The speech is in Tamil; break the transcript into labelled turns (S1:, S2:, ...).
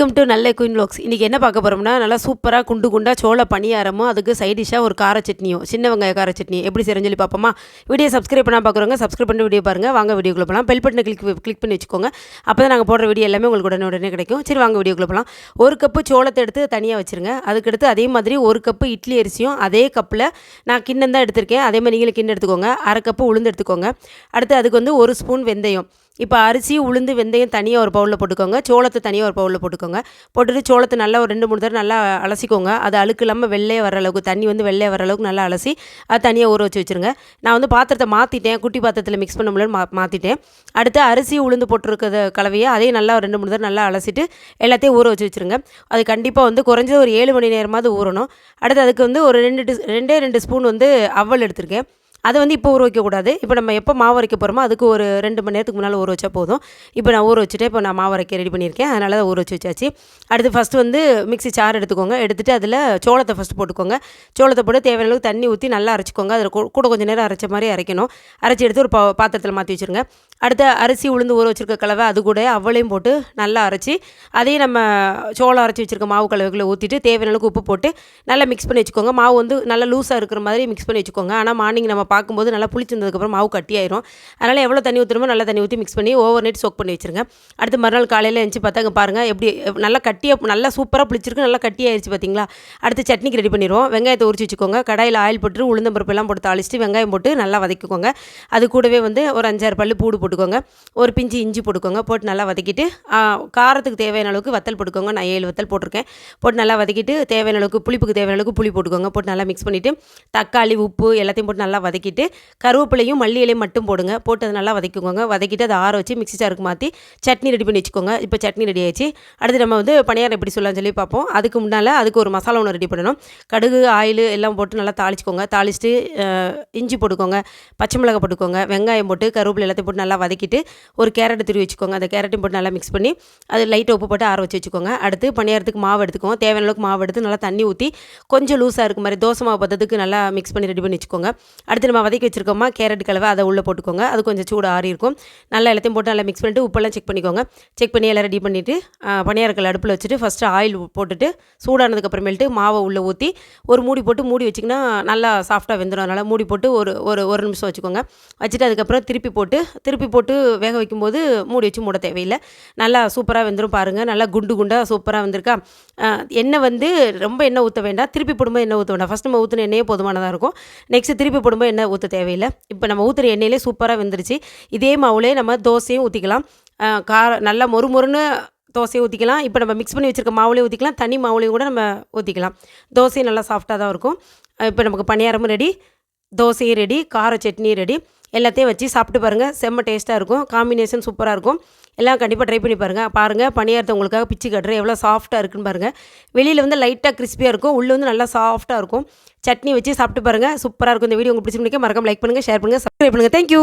S1: வெல்கம் டு நல்ல குயின் வ்ளாக்ஸ் இன்றைக்கி என்ன பார்க்க போகிறோம்னா நல்லா சூப்பராக குண்டு குண்டாக சோள பணியாரமும் அதுக்கு சைட் டிஷ்ஷாக ஒரு கார சட்னியும் சின்ன வெங்காய கார சட்னி எப்படி செய்யறேன்னு சொல்லி பார்ப்போமா? வீடியோ சப்ஸ்கிரைப் பண்ணால் பார்க்குறவங்க சப்ஸ்கிரைப் பண்ணி வீடியோ பாருங்கள் வாங்க வீடியோக்குள்ள போகலாம் பெல் பட்டனை கிளிக் கிளிக் பண்ணி வச்சுக்கோங்க. அப்போ தான் நாங்கள் போடுற வீடியோ எல்லாமே உங்களுக்கு உடனே உடனே கிடைக்கும். சரி வாங்க வீடியோக்குள்ள போகலாம் ஒரு கப்பு சோளத்தை எடுத்து தனியாக வச்சுருங்க. அதுக்கடுத்து அதே மாதிரி ஒரு கப்பு இட்லி அரிசியும் அதே கப்பில் நான் கிண்ணம் தான் எடுத்திருக்கேன். அதே மாதிரி நீங்களும் கிண்ணம் எடுத்துக்கோங்க. அரை கப்பு உளுந்து எடுத்துக்கோங்க. அடுத்து அதுக்கு வந்து ஒரு ஸ்பூன் வெந்தயம். இப்போ அரிசி உளுந்து வெந்தயம் தனியாக ஒரு பவுலில் போட்டுக்கோங்க. சோளத்தை தனியாக ஒரு பவுலில் போட்டுக்கோங்க. போட்டுட்டு சோளத்தை நல்லா ஒரு ரெண்டு மூணு தடவை நல்லா அலசிக்கோங்க. அது அழுக்கு இல்லாமல் வெள்ளையே வர அளவுக்கு தண்ணி வந்து வெள்ளையே வர அளவுக்கு நல்லா அலசி அது தனியாக ஊற வச்சு வச்சுருங்க. நான் வந்து பாத்திரத்தை மாற்றிட்டேன் குட்டி பாத்திரத்தில் மிக்ஸ் பண்ண முடியலன்னு மா மாற்றிட்டேன் அடுத்து அரிசி உளுந்து போட்டிருக்கிற கலவையை அதையும் நல்லா ஒரு ரெண்டு மூணு தடவை நல்லா அலசிட்டு எல்லாத்தையும் ஊற வச்சு வச்சுருங்க. அது கண்டிப்பாக வந்து குறைஞ்சது ஒரு ஏழு மணி நேரமாவது ஊறணும். அடுத்து அதுக்கு வந்து ஒரு ரெண்டு ரெண்டே ரெண்டு ஸ்பூன் வந்து அவல் எடுத்திருக்கேன். அதை வந்து இப்போ ஊற வைக்கக்கூடாது. இப்போ நம்ம எப்போ மாவு அரைக்க போகிறோமோ அதுக்கு ஒரு ரெண்டு மணி நேரத்துக்கு முன்னால் ஊற வச்சா போதும். இப்போ நான் ஊற வச்சுட்டு இப்போ நான் மாவு அரைக்க ரெடி பண்ணியிருக்கேன். அதனால தான் ஊற வச்சு வச்சாச்சு. அடுத்து ஃபஸ்ட்டு வந்து மிக்ஸி சாறு எடுத்துக்கோங்க. எடுத்துகிட்டு அதில் சோளத்தை ஃபஸ்ட்டு போட்டுக்கோங்க. சோளத்தை போட்டு தேவையான அளவுக்கு தண்ணி ஊற்றி நல்லா அரைச்சிக்கோங்க. அதில் கூ- கூட கொஞ்சம் நேரம் அரைச்ச மாதிரி அரைக்கணும். அரைச்சி எடுத்து ஒரு பா பாத்திரத்தில் மாற்றி வச்சுருங்க. அடுத்து அரிசி உளுந்து ஊற வச்சிருக்க கலவை அது கூட அவளையும் போட்டு நல்லா அரைச்சி அதையும் நம்ம சோளம் அரைச்சி வச்சுருக்க மாவு கலவைகளை ஊற்றிட்டு தேவையான அளவுக்கு உப்பு போட்டு நல்லா மிக்ஸ் பண்ணி வச்சுக்கோங்க. மாவு வந்து நல்லா லூஸாக இருக்கிற மாதிரி மிக்ஸ் பண்ணி வச்சுக்கோங்க. ஆனால் மார்னிங் நம்ம பார்க்கும்போது நல்லா புளிச்சிருந்ததுக்கப்புறம் மாவு கட்டியாயிரும். அதனால் எவ்வளோ தண்ணி ஊற்றணுமோ நல்லா தண்ணி ஊற்றி மிக்ஸ் பண்ணி ஓவர் நைட் சோக் பண்ணி வச்சுருங்க. அடுத்து மறுநாள் காலையில் எழுந்துச்சி பார்த்தாங்க பாருங்கள் எப்படி நல்லா கட்டியாக நல்லா சூப்பராக புளிச்சிருக்கு நல்லா கட்டியாயிருச்சு பார்த்தீங்களா? அடுத்து சட்னிக்கு ரெடி பண்ணிடுவோம் வெங்காயத்தை உரிச்சு வச்சுக்கோங்க. கடாயில் ஆயில் போட்டு உளுந்தம்பருப்பு எல்லாம் போட்டு தாளிச்சிட்டு வெங்காயம் போட்டு நல்லா வதக்கிக்கோங்க. அது கூடவே வந்து ஒரு அஞ்சாறு பல்லு பூடு போட்டுக்கோங்க. ஒரு பிஞ்சு இஞ்சி போட்டுக்கோங்க. போட்டு நல்லா வதக்கிட்டு காரத்துக்கு தேவையான அளவுக்கு வத்தல் போட்டுக்கோங்க. நான் ஏழு வத்தல் போட்டிருக்கேன். போட்டு நல்லா வதக்கிட்டு தேவையான அளவுக்கு புளிப்புக்கு தேவையான அளவுக்கு புளி போட்டுக்கோங்க. போட்டு நல்லா மிக்ஸ் பண்ணிவிட்டு தக்காளி உப்பு எல்லாத்தையும் போட்டு நல்லா வதக்கி வதக்கிட்டு கருவேப்பிலையும் மல்லி இலையும் மட்டும் போடுங்க. போட்டு அதை நல்லா வதக்கிக்கோங்க. வதக்கிட்டு அதை ஆற வச்சு மிக்சி சாருக்கு மாற்றி சட்னி ரெடி பண்ணி வச்சுக்கோங்க. இப்போ சட்னி ரெடி ஆயிடுச்சு. அடுத்து நம்ம வந்து பணியாரம் எப்படி சொல்லலாம்னு சொல்லி பார்ப்போம். அதுக்கு முன்னால் அதுக்கு ஒரு மசாலா ஒன்று ரெடி பண்ணணும். கடுகு ஆயில் எல்லாம் போட்டு நல்லா தாளிச்சிக்கோங்க. தாளிச்சிட்டு இஞ்சி போட்டுக்கோங்க. பச்சை மிளகாய் போட்டுக்கோங்க. வெங்காயம் போட்டு கருவேப்பிலை எல்லாத்தையும் போட்டு நல்லா வதக்கிட்டு ஒரு கேரட் திருவி வச்சுக்கோங்க. அந்த கேரட்டையும் போட்டு நல்லா மிக்ஸ் பண்ணி அது லைட்டாக உப்பு போட்டு ஆற வச்சு வச்சுக்கோங்க. அடுத்து பணியாரத்துக்கு மாவு எடுத்துக்கோங்க தேவையான அளவுக்கு மாவு எடுத்து நல்லா தண்ணி ஊற்றி கொஞ்சம் லூஸாக இருக்க மாதிரி தோசை மாவு பதத்துக்கு நல்லா மிக்ஸ் பண்ணி ரெடி பண்ணி வச்சுக்கோங்க. அடுத்து நம்ம வதக்கி வச்சிருக்கோமா கேரட் கலவை அதை உள்ளே போட்டுக்கோங்க. அது கொஞ்சம் சூடு ஆறி இருக்கும். நல்லா எல்லாத்தையும் போட்டு நல்லா மிக்ஸ் பண்ணிட்டு உப்பெல்லாம் செக் பண்ணிக்கோங்க. செக் பண்ணி எல்லாம் ரெடி பண்ணிவிட்டு பணியாரக்கல் அடுப்பில் வச்சுட்டு ஃபஸ்ட்டு ஆயில் போட்டுட்டு சூடானதுக்கப்புறமேட்டு மாவை உள்ளே ஊற்றி ஒரு மூடி போட்டு மூடி வச்சிங்கன்னா நல்லா சாஃப்டாக வெந்துடும் அதனால் மூடி போட்டு ஒரு ஒரு ஒரு நிமிஷம் வச்சுக்கோங்க. வச்சுட்டு அதுக்கப்புறம் திருப்பி போட்டு திருப்பி போட்டு வேக வைக்கும்போது மூடி வச்சு மூட தேவையில்லை. நல்லா சூப்பராக வெந்துடும் பாருங்கள் நல்லா குண்டு குண்டாக சூப்பராக வந்திருக்கா. எண்ணெய் வந்து ரொம்ப எண்ணெய் ஊற்ற வேண்டாம். திருப்பி போடும்போது எண்ணெய் ஊற்ற வேண்டாம். ஃபஸ்ட் நம்ம ஊற்றின எண்ணெயே போதுமானதாக இருக்கும். நெக்ஸ்ட் திருப்பி போடும்போது எண்ணெய் ஊற்ற தேவையில்லை. இப்போ நம்ம ஊற்றுற எண்ணெயிலே சூப்பராக வெந்துருச்சு. இதே மாவுலே நம்ம தோசையும் ஊற்றிக்கலாம் கார நல்லா மொறு மொறுன்னு தோசையை ஊற்றிக்கலாம் இப்போ நம்ம மிக்ஸ் பண்ணி வச்சுருக்க மாவுலேயும் ஊற்றிக்கலாம் தனி மாவுலேயும் கூட நம்ம ஊற்றிக்கலாம் தோசையும் நல்லா சாஃப்டாக தான் இருக்கும். இப்போ நமக்கு பணியாரமும் ரெடி தோசையும் ரெடி கார சட்னியும் ரெடி எல்லாத்தையும் வச்சு சாப்பிட்டு பாருங்கள் செம்ம டேஸ்ட்டாக இருக்கும். காம்பினேஷன் சூப்பராக இருக்கும். எல்லாம் கண்டிப்பாக ட்ரை பண்ணி பாருங்கள் பாருங்கள் பணியாரத்தை உங்களுக்காக பிச்சு கட்டுறேன். எவ்வளோ சாஃப்ட்டாக இருக்குன்னு பாருங்கள் வெளியில் வந்து லைட்டாக கிறிஸ்பியாக இருக்கும். உள்ளே வந்து நல்லா சாஃப்ட்டாக இருக்கும். சட்னி வச்சு சாப்பிட்டு பாருங்கள் சூப்பராக இருக்கும் இந்த வீடியோ உங்களுக்கு பிடிச்சிருந்துக்கே மறக்காம லைக் பண்ணுங்கள் ஷேர் பண்ணுங்கள் சப்ஸ்கிரைப் பண்ணுங்கள் தேங்க்யூ